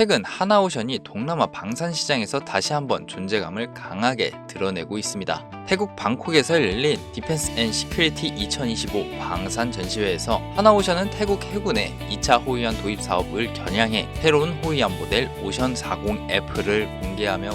최근 하나오션이 동남아 방산 시장에서 다시 한번 존재감을 강하게 드러내고 있습니다. 태국 방콕에서 열린 디펜스 앤 시큐리티 2025 방산 전시회에서 하나오션은 태국 해군의 2차 호위함 도입 사업을 겨냥해 새로운 호위함 모델 오션 40F를 공개하며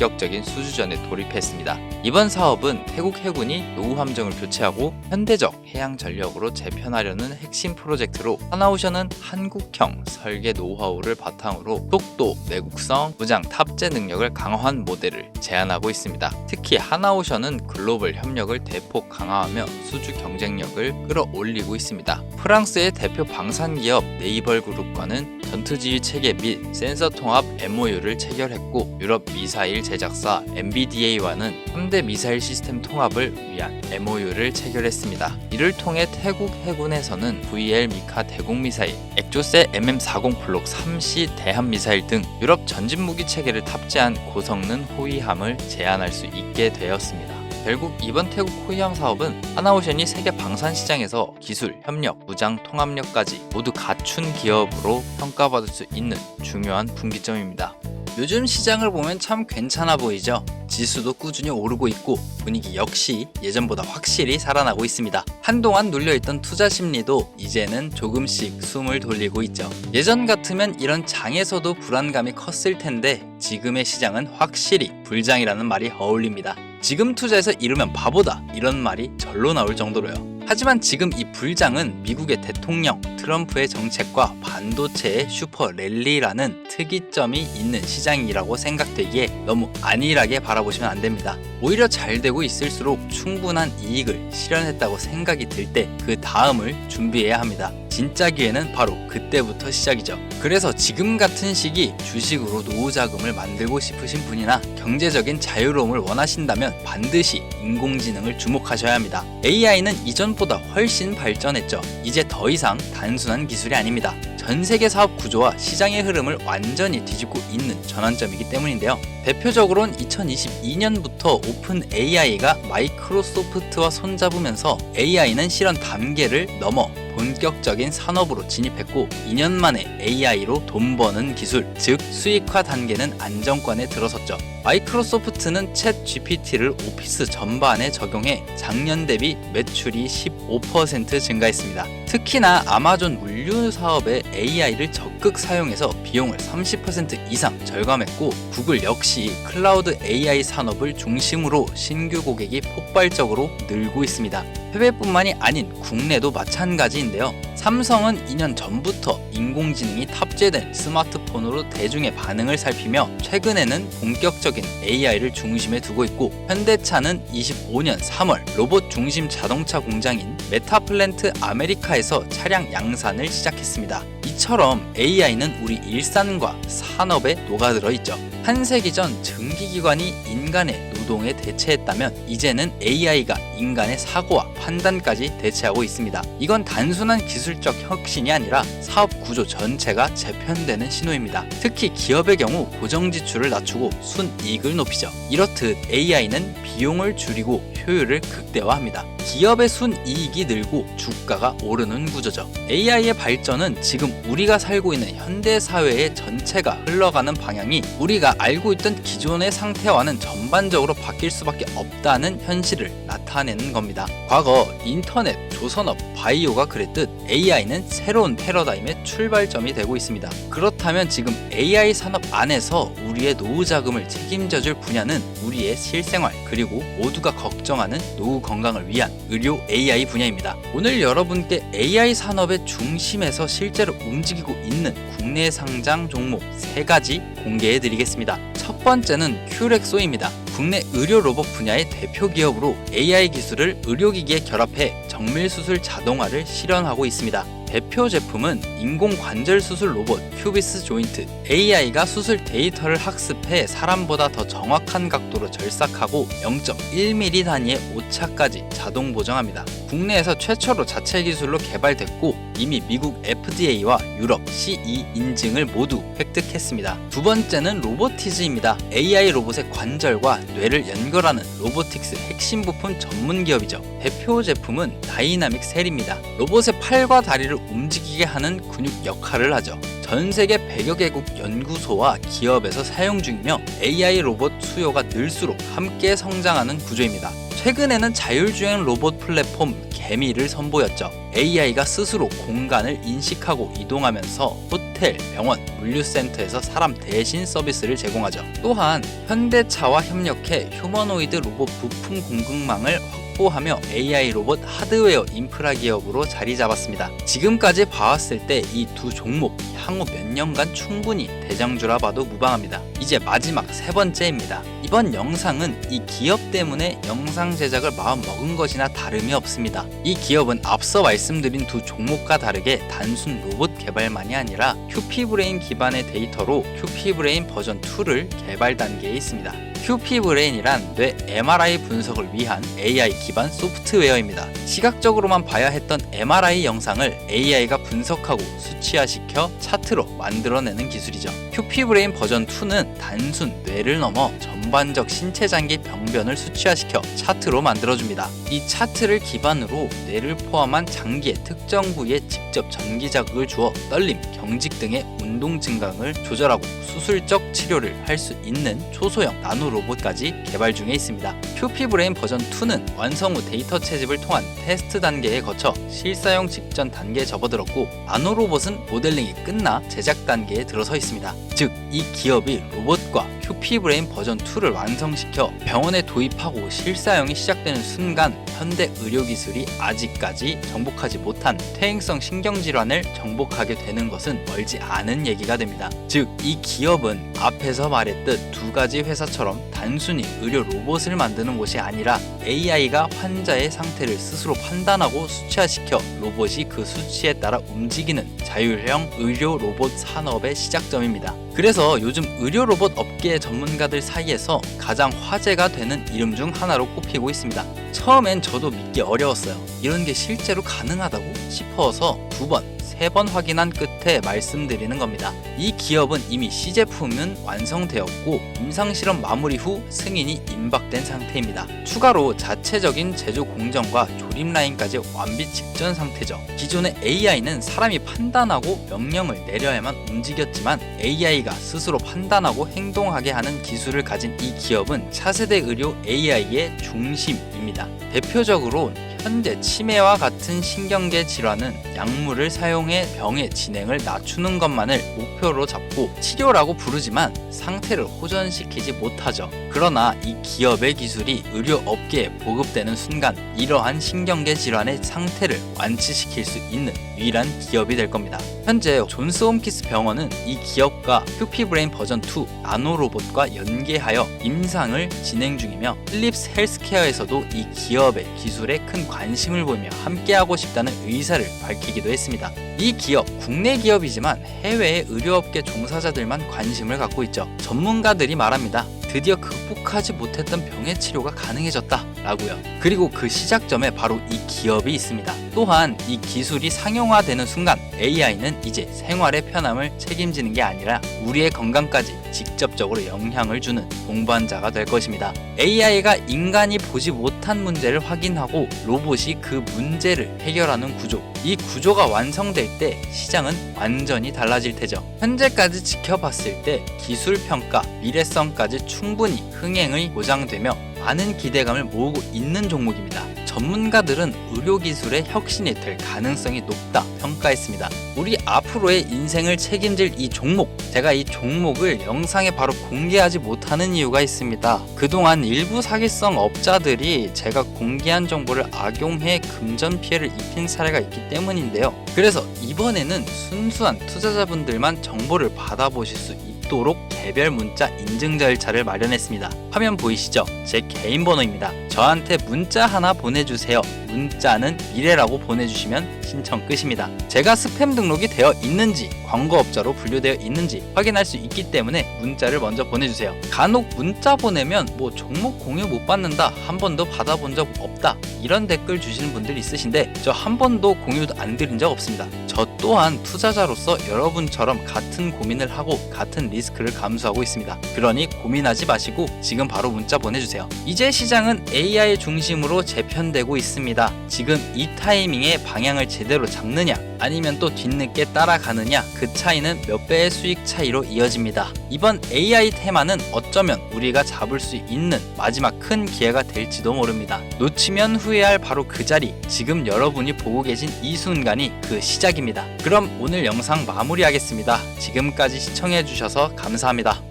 본격적인 수주전에 돌입했습니다. 이번 사업은 태국 해군이 노후 함정을 교체하고 현대적 해양 전력으로 재편하려는 핵심 프로젝트로 하나오션은 한국형 설계 노하우를 바탕으로 속도, 내국성, 무장 탑재 능력을 강화한 모델을 제안하고 있습니다. 특히 하나오션은 글로벌 협력을 대폭 강화하며 수주 경쟁력을 끌어올리고 있습니다. 프랑스의 대표 방산 기업 네이벌 그룹과는 전투지휘 체계 및 센서 통합 MOU를 체결했고 유럽 미사일 제작사 MBDA와는 3대 미사일 시스템 통합을 위한 MOU를 체결했습니다. 이를 통해 태국 해군에서는 VL 미카 대공 미사일, 액조세 MM40 블록 3시 대함 미사일 등 유럽 전진 무기 체계를 탑재한 고성능 호위함을 제안할 수 있게 되었습니다. 결국 이번 태국 호위함 사업은 하나오션이 세계 방산 시장에서 기술, 협력, 무장 통합력까지 모두 갖춘 기업으로 평가받을 수 있는 중요한 분기점입니다. 요즘 시장을 보면 참 괜찮아 보이죠? 지수도 꾸준히 오르고 있고 분위기 역시 예전보다 확실히 살아나고 있습니다. 한동안 눌려있던 투자 심리도 이제는 조금씩 숨을 돌리고 있죠. 예전 같으면 이런 장에서도 불안감이 컸을 텐데 지금의 시장은 확실히 불장이라는 말이 어울립니다. 지금 투자해서 이르면 바보다 이런 말이 절로 나올 정도로요. 하지만 지금 이 불장은 미국의 대통령 트럼프의 정책과 반도체의 슈퍼 랠리라는 특이점이 있는 시장이라고 생각되기에 너무 안일하게 바라보시면 안 됩니다. 오히려 잘 되고 있을수록 충분한 이익을 실현했다고 생각이 들 때 그 다음을 준비해야 합니다. 진짜 기회는 바로 그때부터 시작이죠. 그래서 지금 같은 시기 주식으로 노후 자금을 만들고 싶으신 분이나 경제적인 자유로움을 원하신다면 반드시 인공지능을 주목하셔야 합니다. AI는 이전보다 훨씬 발전했죠. 이제 더 이상 단순한 기술이 아닙니다. 전 세계 사업 구조와 시장의 흐름을 완전히 뒤집고 있는 전환점이기 때문인데요. 대표적으로는 2022년부터 오픈 AI가 마이크로소프트와 손잡으면서 AI는 실현 단계를 넘어 본격적인 산업으로 진입했고 2년 만에 AI로 돈 버는 기술, 즉 수익화 단계는 안정권에 들어섰죠. 마이크로소프트는 챗 GPT를 오피스 전반에 적용해 작년 대비 매출이 15% 증가했습니다. 특히나 아마존 물류 사업에 AI를 적극 사용해서 비용을 30% 이상 절감했고 구글 역시 클라우드 AI 산업을 중심으로 신규 고객이 폭발적으로 늘고 있습니다. 해외뿐만이 아닌 국내도 마찬가지인데요. 삼성은 2년 전부터 인공지능이 탑재된 스마트폰으로 대중의 반응을 살피며 최근에는 본격적인 AI를 중심에 두고 있고 현대차는 25년 3월 로봇 중심 자동차 공장인 메타플랜트 아메리카에서 차량 양산을 시작했습니다. 이처럼 AI는 우리 일상과 산업에 녹아들어 있죠. 한 세기 전 증기기관이 인간의 노동에 대체했다면 이제는 AI가 인간의 사고와 판단까지 대체하고 있습니다. 이건 단순한 기술적 혁신이 아니라 사업 구조 전체가 재편되는 신호입니다. 특히 기업의 경우 고정 지출을 낮추고 순이익을 높이죠. 이렇듯 AI는 비용을 줄이고 효율을 극대화합니다. 기업의 순이익이 늘고 주가가 오르는 구조죠. AI의 발전은 지금 우리가 살고 있는 현대 사회의 전체가 흘러가는 방향이 우리가 알고 있던 기존의 상태와는 전반적으로 바뀔 수밖에 없다는 현실을 나타내는 겁니다. 과거 인터넷, 조선업, 바이오가 그랬듯 AI는 새로운 패러다임의 출발점이 되고 있습니다. 그렇다면 지금 AI 산업 안에서 우리의 노후 자금을 책임져 줄 분야는 우리의 실생활 그리고 모두가 걱정하는 노후 건강을 위한 의료 AI 분야입니다. 오늘 여러분께 AI 산업의 중심에서 실제로 움직이고 있는 국내 상장 종목 세 가지 공개해 드리겠습니다. 첫 번째는 큐렉소입니다. 국내 의료 로봇 분야의 대표 기업으로 AI 기술을 의료기기에 결합해 정밀 수술 자동화를 실현하고 있습니다. 대표 제품은 인공 관절 수술 로봇 큐비스 조인트. AI가 수술 데이터를 학습해 사람보다 더 정확한 각도로 절삭하고 0.1mm 단위의 오차까지 자동 보정합니다. 국내에서 최초로 자체 기술로 개발됐고 이미 미국 FDA와 유럽 CE 인증을 모두 획득했습니다. 두 번째는 로보티즈입니다. AI 로봇의 관절과 뇌를 연결하는 로보틱스 핵심 부품 전문 기업이죠. 대표 제품은 다이나믹 셀입니다. 로봇의 팔과 다리를 움직이게 하는 근육 역할을 하죠. 전 세계 100여 개국 연구소와 기업에서 사용 중이며 AI 로봇 수요가 늘수록 함께 성장하는 구조입니다. 최근에는 자율주행 로봇 플랫폼 개미를 선보였죠. AI가 스스로 공간을 인식하고 이동하면서 호텔, 병원, 물류센터에서 사람 대신 서비스를 제공하죠. 또한 현대차와 협력해 휴머노이드 로봇 부품 공급망을 확보하며 AI 로봇 하드웨어 인프라 기업으로 자리 잡았습니다. 지금까지 봐왔을 때 이 두 종목 향후 몇 년간 충분히 대장주라 봐도 무방합니다. 이제 마지막 세 번째입니다. 이번 영상은 이 기업 때문에 영상 제작을 마음 먹은 것이나 다름이 없습니다. 이 기업은 앞서 말씀드린 두 종목과 다르게 단순 로봇 개발만이 아니라 큐피브레인 기반의 데이터로 큐피브레인 버전 2를 개발 단계에 있습니다. 큐피브레인이란 뇌 MRI 분석을 위한 AI 기반 소프트웨어입니다. 시각적으로만 봐야 했던 MRI 영상을 AI가 분석하고 수치화시켜 차트로 만들어내는 기술이죠. 큐피브레인 버전 2는 단순 뇌를 넘어 전 반적 신체 장기 병변을 수치화시켜 차트로 만들어줍니다. 이 차트를 기반으로 뇌를 포함한 장기의 특정 부위에 직접 전기 자극을 주어 떨림, 경직 등의 운동 증강을 조절하고 수술적 치료를 할 수 있는 초소형 나노 로봇까지 개발 중에 있습니다. 큐피브레인 버전 2는 완성 후 데이터 채집을 통한 테스트 단계에 거쳐 실사용 직전 단계에 접어들었고 나노 로봇은 모델링이 끝나 제작 단계에 들어서 있습니다. 즉, 이 기업이 로봇과 큐피브레인 버전 2를 완성시켜 병원에 도입하고 실사용이 시작되는 순간 현대 의료 기술이 아직까지 정복하지 못한 퇴행성 신경질환을 정복하게 되는 것은 멀지 않은 얘기가 됩니다. 즉, 이 기업은 앞에서 말했듯 두 가지 회사처럼 단순히 의료 로봇을 만드는 곳이 아니라 AI가 환자의 상태를 스스로 판단하고 수치화시켜 로봇이 그 수치에 따라 움직이는 자율형 의료 로봇 산업의 시작점입니다. 그래서 요즘 의료 로봇 업계 전문가들 사이에서 가장 화제가 되는 이름 중 하나로 꼽히고 있습니다. 처음엔 저도 믿기 어려웠어요. 이런 게 실제로 가능하다고 싶어서 두 번, 세 번 확인한 끝에 말씀드리는 겁니다. 이 기업은 이미 시제품은 완성되었고 임상실험 마무리 후 승인이 임박된 상태입니다. 추가로 자체적인 제조 공정과 조립 라인까지 완비 직전 상태죠. 기존의 AI는 사람이 판단하고 명령을 내려야만 움직였지만 AI가 스스로 판단하고 행동하게 하는 기술을 가진 이 기업은 차세대 의료 AI의 중심입니다. 대표적으로 현재 치매와 같은 신경계 질환은 약물을 사용해 병의 진행을 낮추는 것만을 목표로 잡고 치료라고 부르지만 상태를 호전시키지 못하죠. 그러나 이 기업의 기술이 의료 업계에 보급되는 순간 이러한 신경계 질환의 상태를 완치시킬 수 있는 유일한 기업이 될 겁니다. 현재 존스 홈키스 병원은 이 기업과 큐피브레인 버전 2 나노 로봇과 연계하여 임상을 진행 중이며 필립스 헬스케어에서도 이 기업의 기술에 큰 관심을 보이며 함께하고 싶다는 의사를 밝히기도 했습니다. 이 기업 국내 기업이지만 해외의 의료업계 종사자들만 관심을 갖고 있죠. 전문가들이 말합니다. 드디어 극복하지 못했던 병의 치료가 가능해졌다 라고요. 그리고 그 시작점에 바로 이 기업이 있습니다. 또한 이 기술이 상용화되는 순간 AI는 이제 생활의 편함을 책임지는 게 아니라 우리의 건강까지 직접적으로 영향을 주는 동반자가 될 것입니다. AI가 인간이 보지 못한 문제를 확인하고 로봇이 그 문제를 해결하는 구조. 이 구조가 완성될 때 시장은 완전히 달라질 테죠. 현재까지 지켜봤을 때 기술 평가, 미래성까지 충분히 흥행의 보장되며 많은 기대감을 모으고 있는 종목입니다. 전문가들은 의료기술의 혁신이 될 가능성이 높다 평가했습니다. 우리 앞으로의 인생을 책임질 이 종목, 제가 이 종목을 영상에 바로 공개하지 못하는 이유가 있습니다. 그동안 일부 사기성 업자들이 제가 공개한 정보를 악용해 금전 피해를 입힌 사례가 있기 때문인데요. 그래서 이번에는 순수한 투자자분들만 정보를 받아보실 수 있도록 개별 문자 인증 절차를 마련했습니다. 화면 보이시죠? 제 개인 번호입니다. 저한테 문자 하나 보내주세요. 문자는 미래라고 보내주시면 신청 끝입니다. 제가 스팸 등록이 되어 있는지 광고업자로 분류되어 있는지 확인할 수 있기 때문에 문자를 먼저 보내주세요. 간혹 문자 보내면 뭐 종목 공유 못 받는다 한 번도 받아본 적 없다 이런 댓글 주시는 분들 있으신데 저 한 번도 공유도 안 드린 적 없습니다. 저 또한 투자자로서 여러분처럼 같은 고민을 하고 같은 리스크를 감수하고 있습니다. 그러니 고민하지 마시고 지금 바로 문자 보내주세요. 이제 시장은 AI 중심으로 재편되고 있습니다. 지금 이 타이밍에 방향을 제대로 잡느냐 아니면 또 뒤늦게 따라가느냐 그 차이는 몇 배의 수익 차이로 이어집니다. 이번 AI 테마는 어쩌면 우리가 잡을 수 있는 마지막 큰 기회가 될지도 모릅니다. 놓치면 후회할 바로 그 자리 지금 여러분이 보고 계신 이 순간이 그 시작입니다. 그럼 오늘 영상 마무리하겠습니다. 지금까지 시청해 주셔서 감사합니다.